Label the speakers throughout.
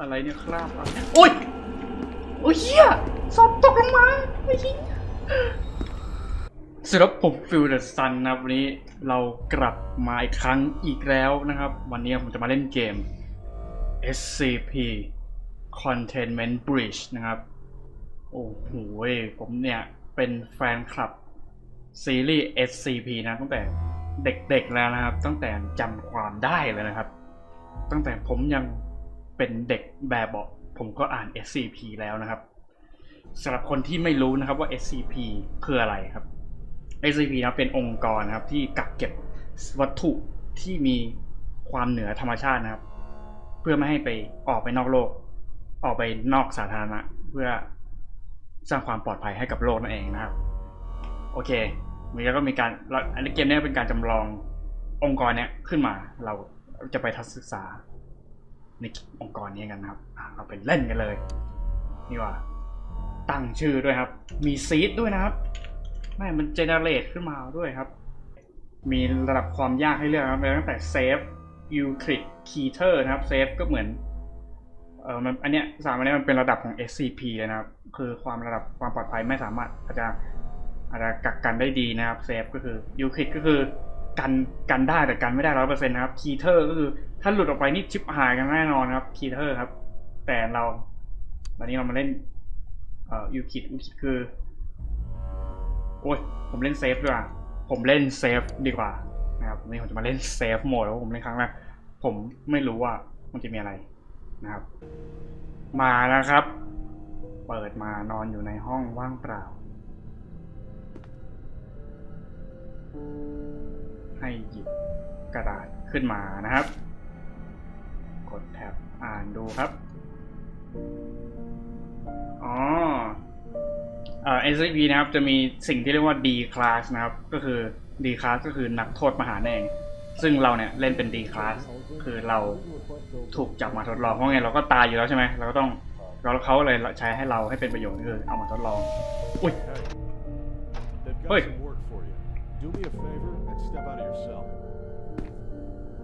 Speaker 1: อะไรเนี่ยคราบอะโอ้ยโอ้ยเฮียสอบตกลงมาไอ้เหี้ยสำหรับผมฟิลเดอร์ซันนะวันนี้เรากลับมาอีกครั้งอีกแล้วนะครับ วันนี้ผมจะมาเล่นเกม SCP Containment Breach นะครับ โอ้โหผมเนี่ยเป็นแฟนคลับซีรีส์ SCP นะตั้งแต่เด็กๆแล้วนะครับ ตั้งแต่จำความได้เลยนะครับ ตั้งแต่ผมยัง เป็นเด็กแบบบอกผมก็อ่าน SCP แล้วนะครับสำหรับคนที่ไม่รู้นะครับว่า SCP คืออะไรครับ SCP นะเป็นองค์กรนะครับ ที่กักเก็บวัตถุที่มีความเหนือธรรมชาตินะครับ เพื่อไม่ให้ไปออกไปนอกโลก ออกไปนอกสาธารณะ เพื่อสร้างความปลอดภัยให้กับโลกนั่นเองนะครับ โอเคมีแล้วก็มีการแล้วอันนี้เกมนี้เป็นการจำลององค์กรเนี้ยขึ้นมาเราจะไปทัศนศึกษา ในองค์กรนี้กันนะครับ เราไปเล่นกันเลย นี่ว่า ตั้งชื่อด้วยครับ มีซีดด้วยนะครับแม่มันเจเนเรตขึ้นมาด้วยครับ มีระดับความยากให้เลือกครับตั้งแต่เซฟยูคลิดคีเตอร์นะครับเซฟก็เหมือนเออมันอันเนี้ยสามอันเนี้ยมันเป็นระดับของ SCP เลยนะครับ คือความระดับความปลอดภัยไม่สามารถอาจจะอาจจะกักกันได้ดีนะครับเซฟก็คือยูคลิดก็คือ กันกันได้แต่กันไม่ได้ร้อยเปอร์เซ็นต์นะครับคีเตอร์ก็คือถ้าหลุดออกไปนี่ชิปหายกันแน่นอนครับคีเตอร์ครับ แต่เราวันนี้เรามาเล่นเอ่อยูคิดยูคิดคือ โอ้ยผมเล่นเซฟดีกว่าผมเล่นเซฟดีกว่านะครับวันนี้ผมจะมาเล่นเซฟโหมดแล้วผมเล่นครั้งแรกผมไม่รู้ว่ามันจะมีอะไรนะครับ มาแล้วครับ เปิดมานอนอยู่ในห้องว่างเปล่า ให้หยิบกระดาษขึ้นมานะครับ กดแท็บอ่านดูครับ อ๋อเอ่อ SCP นะครับจะมีสิ่งที่เรียกว่า D class นะครับ ก็คือ D class ก็คือนักโทษมหาแดงซึ่งเราเนี่ยเล่นเป็น D class คือเราถูกจับมาทดลองเพราะไงเราก็ตายอยู่แล้วใช่ไหมเราก็ต้องเราเขาเลยใช้ให้เราให้เป็นประโยชน์ก็คือเอามาทดลอง อุ้ย
Speaker 2: Hey, they've got Do me a favor and step out of your cell.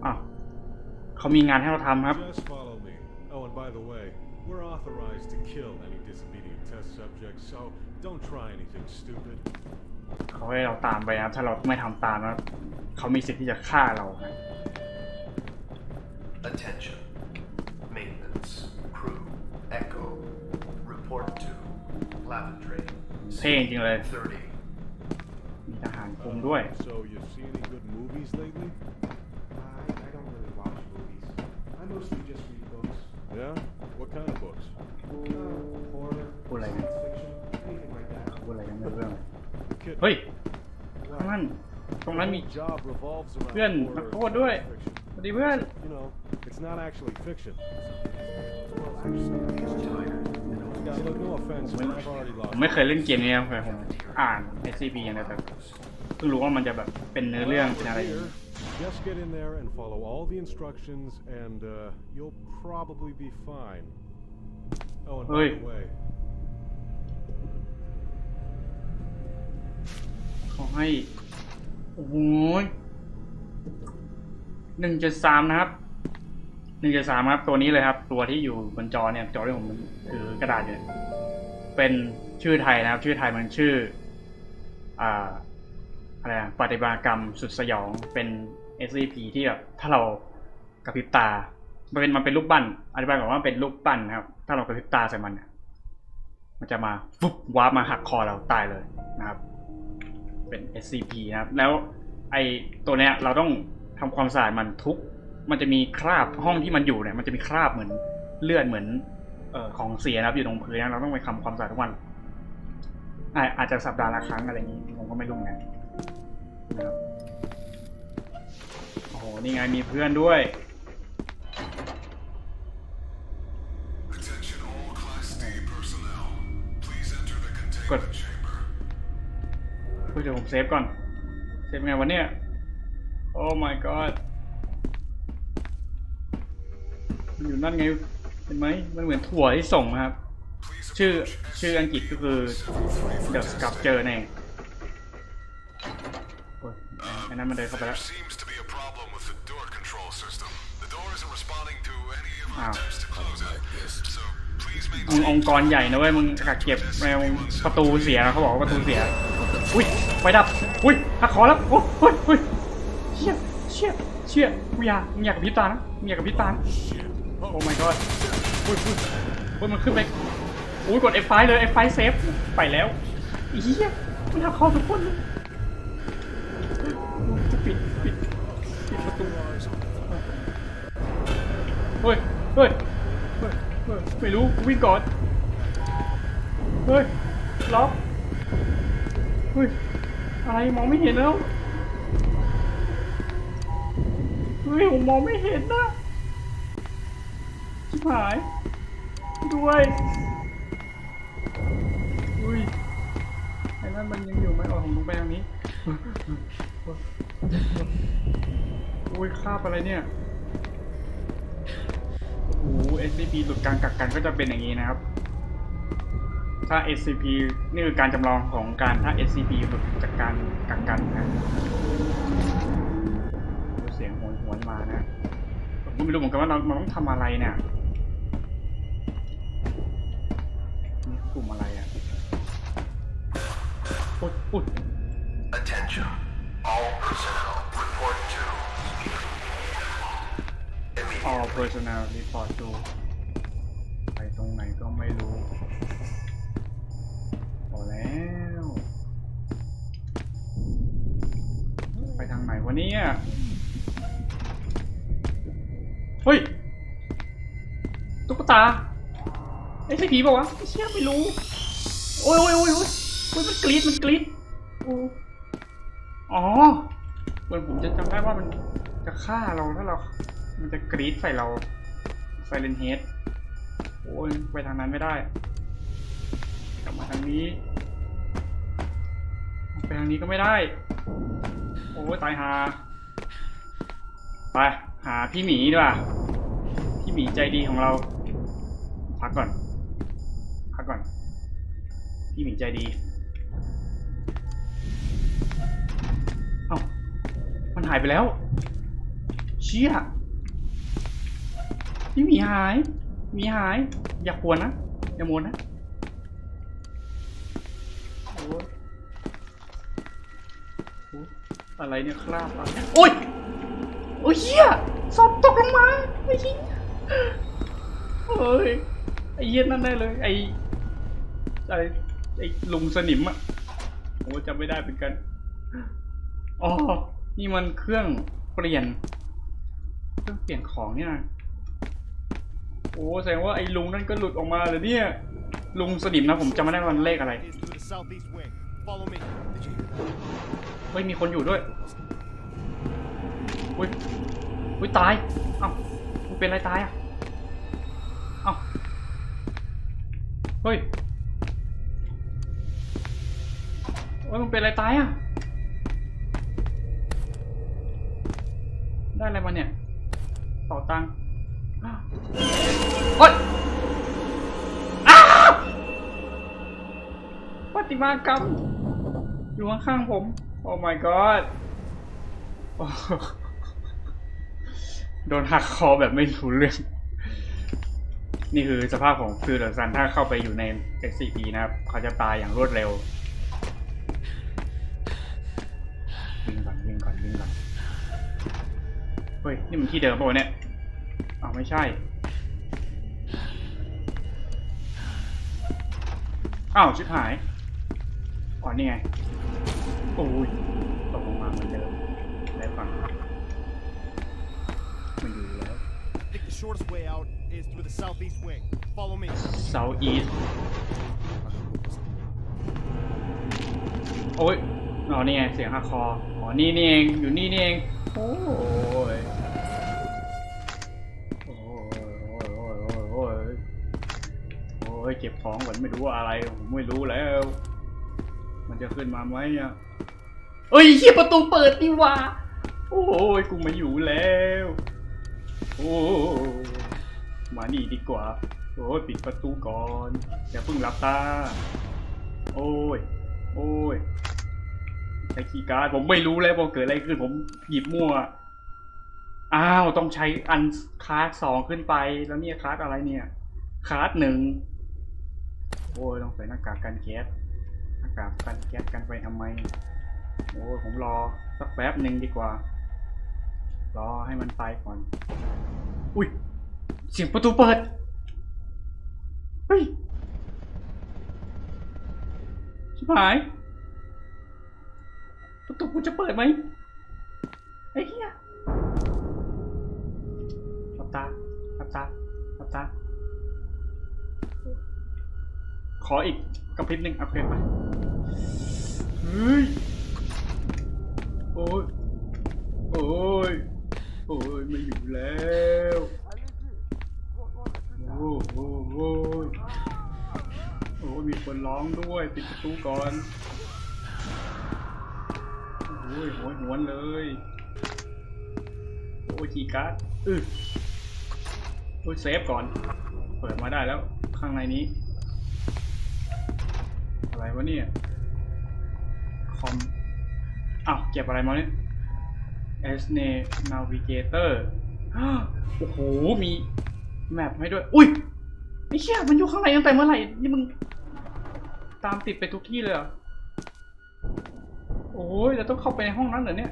Speaker 1: อ้าวเขามีงานให้เราทำครับ
Speaker 2: Just follow me. Oh, and by the way, we're authorized to kill any disobedient test subjects, so don't try anything stupid.
Speaker 1: เขาให้เราตามไปนะครับ ถ้าเราไม่ทำตามนะเขามีสิทธิ์ที่จะฆ่าเราครับ
Speaker 3: Attention. Maintenance. Crew. Echo. Report to. Laventry.
Speaker 1: เท่จริงๆเลย
Speaker 3: 30.
Speaker 1: มีทหารคุมด้วย
Speaker 2: So, you see any good movies lately?
Speaker 4: I, I don't really watch movies. I mostly just read books.
Speaker 2: Yeah? What kind of books?
Speaker 4: Uh, horror,
Speaker 1: Well, like-
Speaker 4: science fiction, anything like that.
Speaker 1: พูดอะไรกันไม่รู้เรื่อง
Speaker 2: Kid,
Speaker 1: เฮ้ย
Speaker 2: what?
Speaker 1: ข้างนั้นตรงนั้นมี
Speaker 2: The whole job revolves around
Speaker 1: เพื่อน
Speaker 2: horror
Speaker 1: นัก
Speaker 2: and
Speaker 1: โทษด้วย
Speaker 2: science fiction.
Speaker 1: สวัสดีเพื่อน
Speaker 2: You know, it's not actually fiction.
Speaker 4: Well, actually, I
Speaker 3: He's tired.
Speaker 2: Yeah, look, no offense, but I've already
Speaker 1: ผ
Speaker 2: lost.
Speaker 1: มไม่เคยเล่นเกมนี้นะแต่ผมอ่าน SCP อย่างเดียวแต่เพิ่งรู้ว่ามันจะแบบเป็นเนื้อเรื่องเป็นอะไร
Speaker 2: Here, just get in there and follow all the instructions, and uh, you'll probably be fine. Oh, and by
Speaker 1: Oi.
Speaker 2: the way,
Speaker 1: เขาให้ โอ้โหหนึ่งจุดสามนะครับ หนึ่งจุดสามครับ ตัวนี้เลยครับ ตัวที่อยู่บนจอเนี่ย จอที่ผมถือกระดาษอยู่เนี่ยเป็นชื่อไทยนะครับ ชื่อไทยมันชื่อ อ่า อะไรปฏิบัติกรรมสุดสยองเป็น SCP ที่แบบถ้าเรากระพริบตา มันเป็นมันเป็นรูปปั้นอธิบายก่อนว่ามันเป็นรูปปั้นนะครับ ถ้าเรากระพริบตาใส่มันเนี่ยมันจะมาฟุบวาร์ปมาหักคอเราตายเลยนะครับ เป็น SCP นะครับ แล้วไอตัวเนี้ยเราต้องทำความสะอาดมันทุก มันจะมีคราบห้องที่มันอยู่เนี่ย มันจะมีคราบเหมือนเลือดเหมือนเอ่อของเสียนะครับอยู่ตรงพื้นนะเราต้องไปทำความสะอาดทุกวันอาจจะสัปดาห์ละครั้งอะไรอย่างนี้ผมก็ไม่รู้ไง นะครับโอ้โหนี่ไงมีเพื่อนด้วย
Speaker 5: Attention all Class D personnel. Please enter the
Speaker 1: Good.
Speaker 5: containment chamber.
Speaker 1: เฮ้ยเดี๋ยวผมเซฟก่อน เซฟไงวะเนี่ยโอ้ my god มันอยู่นั่นไงเห็นไหมมันเหมือนถั่วที่ส่งครับ ชื่อชื่ออังกฤษก็คือ The Sculpture นั่นเองโอ้ยอั นนั้นมันเดินเข้าไปแล้ว
Speaker 5: There seems to be a problem with the door control system. The door isn't responding to any of our
Speaker 1: Ow.
Speaker 5: attempts to close it. So please
Speaker 1: มึง
Speaker 5: maintain
Speaker 1: องค์กรใหญ่นะเว้ยมึงกักเก็บแมวประตูเสียเขาบอกว่าประตูเสีย อุ้ยไฟดับ อุ้ยหักคอแล้วโอ้ยเฮ้ยเฮ้ยเชี่ยเชี่ยเชี่ยมึงอย่ามึงอย่ากับพริบตานะมึงอย่ากับพริบตานะโอ้ my god อุ้ยอุ้ยอุ้ยมันขึ้นไปอุ้ยกด F5 เลย F5 เซฟไปแล้วอีเหี้ยมันหักคอทุกคนเลยจะ ปิดปิดปิดประตูเฮ้ยเฮ้ยเฮ้ยเฮ้ยไม่รู้วิ่งก่อนเฮ้ยล็อกเฮ้ยอะไรมองไม่เห็นแล้วเฮ้ยผมมองไม่เห็นนะชิบหายด้วยอุ้ยไอ้นั่นมันยังอยู่ไหมอ๋อผมลงไปทางนี้ อุ้ยคาบอะไรเนี่ย โอ้โห SCP หลุดกลางกักกันก็จะเป็นอย่างนี้นะครับ ถ้า SCP นี่คือการจำลองของการถ้า SCP หลุดจากการกักกันนะเสียงโหยหวนมานะผมไม่รู้เหมือนกันว่าเราเราต้องทำอะไรเนี่ยนี่กลุ่มอะไรอะอุดอุด
Speaker 3: Attention. All personnel report to immediate.
Speaker 1: all personnel report to ไปตรงไหนก็ไม่รู้พอแล้ว ไปทางไหนวะเนี่ย เฮ้ย ตุ๊กตาไอ้ใช่ผีเปล่าวะไอ้เชี่ยไม่รู้โอ้ยโอ้ยโอ้ยโอ้ยโอ้ยมันกรีดมันกรีดโอ้ อ๋อเหมือนผมจะจำได้ว่ามันจะฆ่าเราถ้าเรา มันจะกรีดใส่เราไซเลนเฮดโอ้ยไปทางนั้นไม่ได้ กลับมาทางนี้ ไปทางนี้ก็ไม่ได้ โอ้ยตายหา ไป หาพี่หมีดีกว่า พี่หมีใจดีของเรา พักก่อน พักก่อน พี่หมีใจดี หายไปแล้ว เชี่ยพี่มีหาย มีหาย อย่าควรนะ อย่ามัวนะโอ้ยอะไรเนี่ยคราบอะโอ้ย โอ้ยเหี้ยสอบตกลงมาไอ้เหี้ยเฮ้ย ไอ้เหี้ยนั่นแน่เลย ไอ้อะไรไอ้ลุงสนิมอะโอ้จำไม่ได้เหมือนกัน อ๋อ นี่มันเครื่องเปลี่ยน เครื่องเปลี่ยนของเนี่ยนะโอ้แสดงว่าไอ้ลุงนั่นก็หลุดออกมาเลยเนี่ย ลุงสนิมนะผมจำไม่ได้วันเลขอะไร เฮ้ยมีคนอยู่ด้วยอุ้ยอุ้ยตาย เอ้ามันเป็นอะไรตายอะ เอ้า เฮ้ยเฮ้ยมันเป็นอะไรตายอะ ได้อะไรมาเนี่ยต่อตังค์อ้าวโอ๊ยอ้าวปฏิมากรรมอยู่ข้างๆผม โอ้ my god โอ้โหโดนหักคอแบบไม่รู้เรื่อง นี่คือสภาพของฟิลเดอร์ซันถ้าเข้าไปอยู่ใน SCP นะครับ เขาจะตายอย่างรวดเร็ววิ่งก่อ เฮ้ย นี่มันที่เดิมป่าวะเนี่ยอ้าวไม่ใช่ อ้าวชิบหายอ๋อนี่ไง โอ้ยตกลงมาเหมือนเดิมได้ฟังมันอยู่แล้ว
Speaker 6: I think the shortest way out is through the southeast wing. Follow me.
Speaker 1: South East โอ้ยอ๋อนี่ไงเสียงหักคอ อ๋อ นี่นี่เอง อยู่นี่นี่เอง โอ้ยโอ้ยโอ้ยโอ้ยโอ้ยโอ้ยโอ้ยเก็บของเหมือนไม่รู้อะไรผมไม่รู้แล้ว มันจะขึ้นมาไหมอะเอ้ยเฮียประตูเปิดนี่ว่าโอ้ยกูไมาอยู่แล้ว โอ้มานี่ดีกว่า โอ้ยปิดประตูก่อนอย่าเพิ่งหลับตา โอ้ย โอ้ย ใช้คีย์การ์ดผมไม่รู้แล้วว่าเกิดอะไรขึ้น ผมหยิบมั่ว อ้าวต้องใช้อันคลาสสองขึ้นไป แล้วเนี่ยคลาสอะไรเนี่ยคลาสหนึ่งโอ้ยต้องใส่หน้ากากกันแก๊สหน้ากากกันแก๊สกันไปทำไมโอ้ยผมรอสักแป๊บหนึ่งดีกว่า รอให้มันไปก่อน อุ้ยเสียงประตูเปิดเฮ้ยชิบหาย ประตูกูจะเปิดไหมไอ้เหี้ยหลับตาหลับตาหลับตา ขออีกกระพริบหนึ่งเอาเพลงไปเฮ้ยโอ้ยโอ้ยโอ้ยไม่อยู่แล้วโอ้โหโอ้ยโอ้ยมีคนร้องด้วยปิดประตูก่อน อ้ยหัวหวนเลย โอ้ยคีการ์ดอือโอ้ยเซฟก่อน เปิดมาได้แล้วข้างในนี้ อะไรวะเนี่ย คอม อ้าว เก็บอะไรมาเนี่ย s n a Navigator โอ้โห มีแมปให้ด้วย อุ้ยไอ้เชี่ยมันอยู่ข้างในตั้งแต่เมื่อไหร่ นี่มึง ตามติดไปทุกที่เลยเหรอ โอ้ยเราต้องเข้าไปในห้องนั้นเหรอเนี่ย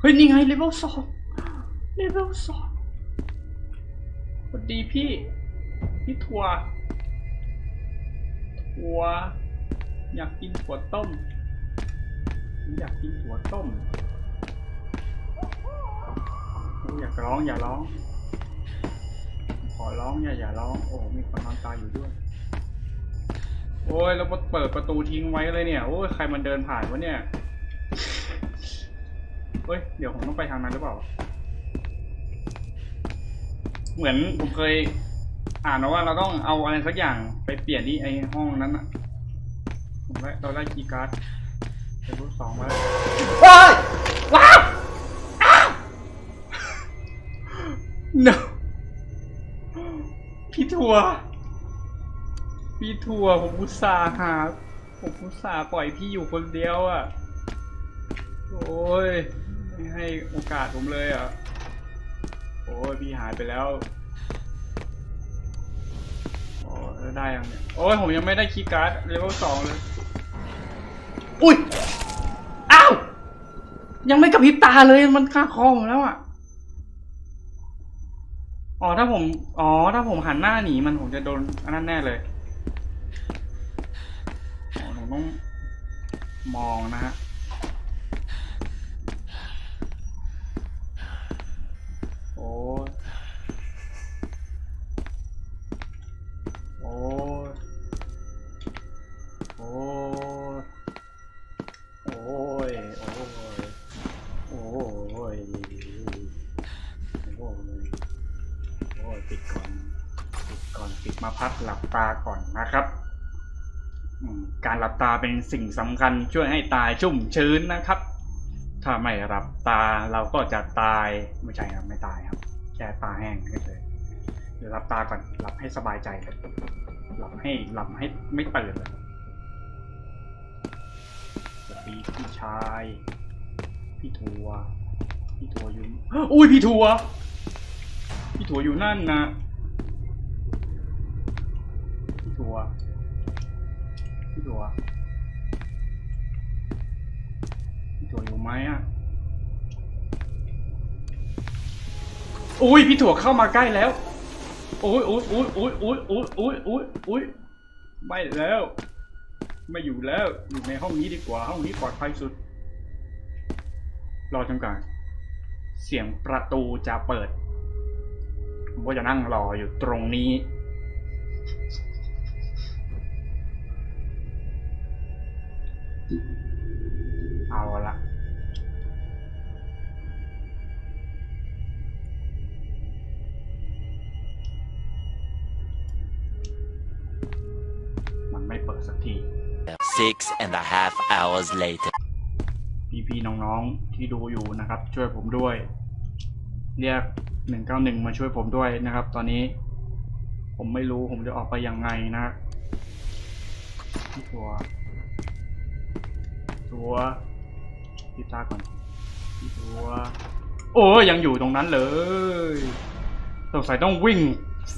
Speaker 1: เฮ้ย นี่ไงเลเวลสองเลเวลสองสวัสดีพี่ พี่ถั่ว ถั่ว อยากกินถั่วต้ม อยากกินถั่วต้มอยอยากร้องอย่าร้อง ขอร้องอย่าอย่าร้อง โอ้ มีคนนอนตายอยู่ด้วย โอ้ยแล้วมาเปิดประตูทิ้งไว้เลยเนี่ย โอ้ยใครมันเดินผ่านวะเนี่ยเฮ้ย เดี๋ยวผมต้องไปทางนั้นหรือเปล่า เหมือนผมเคย อ่านมาว่าเราต้องเอาอะไรสักอย่างไปเปลี่ยนที่ไอห้องนั้นอะผมได้เราได้คีย์การ์ดเป็นรูปสองมาแล้วว้าวว้าวอ้าว no พี่ทัวร์ พี่ทัวร์ผมอุตส่าห์หา ผมอุตส่าห์ปล่อยพี่อยู่คนเดียวอะ่ะ โอ้ย ไม่ให้โอกาสผมเลยอะ่ะ โอ้ยพี่หายไปแล้ว โอ้ยแล้วได้ยังเนี่ย โอ้ยผมยังไม่ได้คีย์การ์ดเลเวลสองเลย อุ้ย อ้าว ยังไม่กระพริบตาเลยมันคาคอผมแล้วอะอ๋อถ้าผม อ๋อ ถ้าผมหันหน้าหนีมันผมจะโดนอันนั้นแน่เลยอ๋อผม ต้องมองนะฮะโอ้โอ้โอ้โอ้ยโอ้ยโอ้ยโอ้ยโอ้ยปิดก่อน ปิดก่อน ปิดมาพักหลับตาก่อนนะครับ การหลับตาเป็นสิ่งสำคัญช่วยให้ตายชุ่มชื้นนะครับ ถ้าไม่หลับตาเราก็จะตายไม่ใช่ครับไม่ตายครับ แค่ตาแห้งเฉยๆเดี๋ยวหลับตาก่อนหลับให้สบายใจเลยหลับให้หลับให้ไม่ตื่นเลยสวัสดีพี่ชาย พี่ทัวพี่ทัวอยู่อุ้ยพี่ทัวพี่ถั่วอยู่นั่นนะพี่ถั่ว พี่ถั่วพี่ถั่วอยู่ไหมอะอุ้ยพี่ถั่วเข้ามาใกล้แล้วอุ้ยอุ้ยอุ้ยอุ้ยอุ้ยอุ้ยอุ้ยอุ้ยอุ้ยไม่แล้ว ไม่อยู่แล้วอยู่ในห้องนี้ดีกว่าห้องนี้ปลอดภัยสุด รอจนกว่าเสียงประตูจะเปิดผมก็จะนั่งรออยู่ตรงนี้
Speaker 7: Six and a half hours later.
Speaker 1: พี่ๆน้องๆที่ดูอยู่นะครับ ช่วยผมด้วย เรียกหนึ่งเก้าหนึ่งมาช่วยผมด้วยนะครับ ตอนนี้ ผมไม่รู้ผมจะออกไปยังไงนะพี่ตัว ตัวพี่ตาก่อนพี่ถั่วโอ้ยยังอยู่ตรงนั้นเลยสงสัยต้องวิ่ง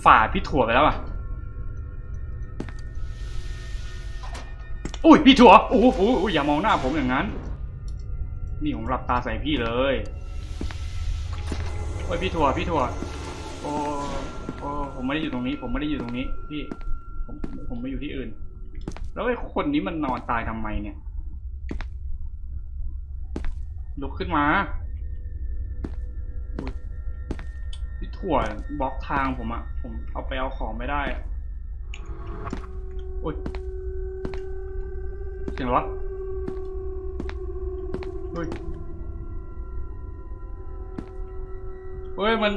Speaker 1: ฝ่าพี่ถั่วไปแล้วอะ อุ้ยพี่ถั่วโอ้โหอย่ามองหน้าผมอย่างนั้น นี่ผมหลับตาใส่พี่เลยโอ้ยพี่ถั่วพี่ถั่วโอ้โอ้ผมไม่ได้อยู่ตรงนี้ ผมไม่ได้อยู่ตรงนี้ พี่ ผมผมไปอยู่ที่อื่น แล้วไอ้คนนี้มันนอนตายทำไมเนี่ยลุกขึ้นมาพี่ถั่วบล็อกทางผมอะผมเอาไปเอาของไม่ได้อะโอ้ย เสียงอะไรวะเฮ้ย เฮ้ย มัน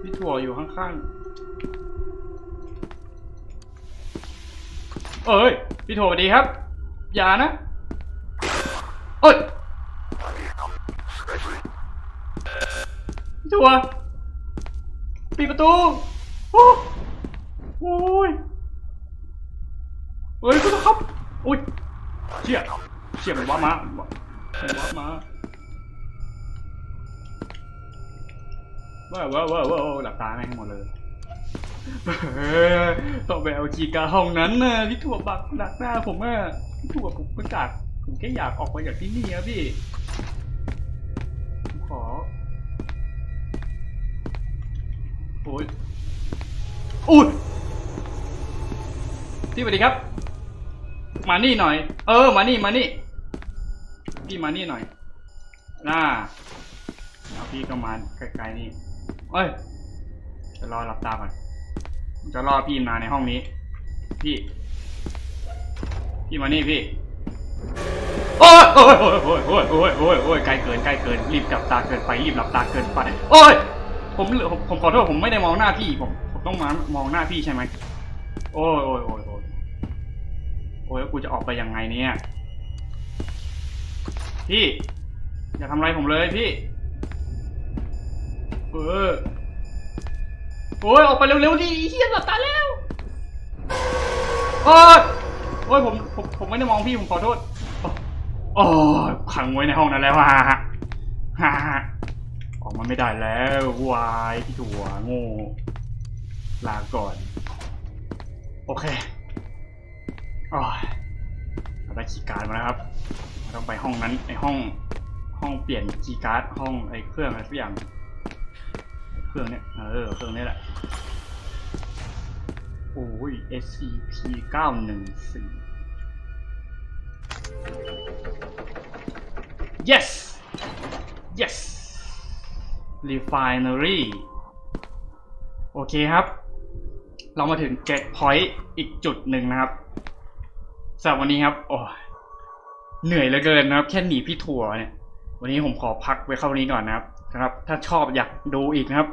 Speaker 1: พี่ถั่วอยู่ข้างๆ เอ้ย พี่ถั่วสวัสดีครับ อย่านะ เอ้ย พี่ถั่วปิดประตู โอ้โอ้ย เฮ้ยคุณครับ อุ้ยเชี่ยเชี่ยมันว่ามาว่ามาว้าวว้าวว้าวหลับตาแม่งหมดเลยต้องไปเอาจีการห้องนั้นนะพี่ถั่วบักหนักหน้าผมอะพี่ถั่วผมประกาศผมแค่อยากออกไปจากที่นี่ครับพี่ผมขอโอ้ยอุ้ยพี่สวัสดีครับ มานี่หน่อย เออ มานี่มานี่ พี่มานี่หน่อยน่าเอาพี่ก็มาใกล้ๆนี่เอ้ย จะรอหลับตาก่อนจะรอพี่มาในห้องนี้ พี่ พี่มานี่พี่โอ้ยโอ้ยโอ้ยโอ้ยโอ้ยโอ้ยโอ้ยโอ้ยไกลเกินไกลเกิน รีบหลับตาเกินไปรีบหลับตาเกินไปโอ้ยผมผมขอโทษผมไม่ได้มองหน้าพี่ผมผมต้องมามองหน้าพี่ใช่ไหมโอ้ยโอ้ยโอ้ย อ้ยโอ้ยกูจะออกไปยังไงเนี่ย พี่ อย่าทำอะไรผมเลยพี่ เออ โอ้ยออกไปเร็วๆดิเฮียหลับตาแล้วโอ้ยโอ้ยผมผมผมไม่ได้มองพี่ผมขอโทษโอ้ยขังไว้ในห้องนั้นแล้วฮ่าฮ่าฮ่าออกมาไม่ได้แล้ววายพี่ถั่วโง่ลาก่อน โอเค เราได้คีย์การ์ดมาแล้วครับเราต้องไปห้องนั้นไอห้องห้องเปลี่ยนคีย์การ์ดห้องไอเครื่องอะไรสักอย่าง เครื่องเนี้ยเออเครื่องนี้แหละโอ้ย SCP 914 yes yes refinery โอเคครับ เรามาถึง get point อีกจุดหนึ่งนะครับ สำหรับวันนี้ครับ โอ้เหนื่อยเหลือเกินนะครับ แค่หนีพี่ถั่วเนี่ย วันนี้ผมขอพักไว้เข้านี้ก่อนนะครับนะครับ ถ้าชอบอยากดูอีกนะครับ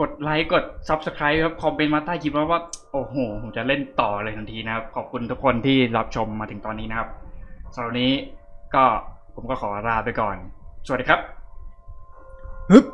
Speaker 1: กดไลค์กด Subscribe ครับ คอมเมนต์มาใต้คลิปว่าว่า โอ้โห ผมจะเล่นต่อเลยทันทีนะครับ ขอบคุณทุกคนที่รับชมมาถึงตอนนี้นะครับสำหรับวันนี้ก็ผมก็ขอลาไปก่อน สวัสดีครับฮึบ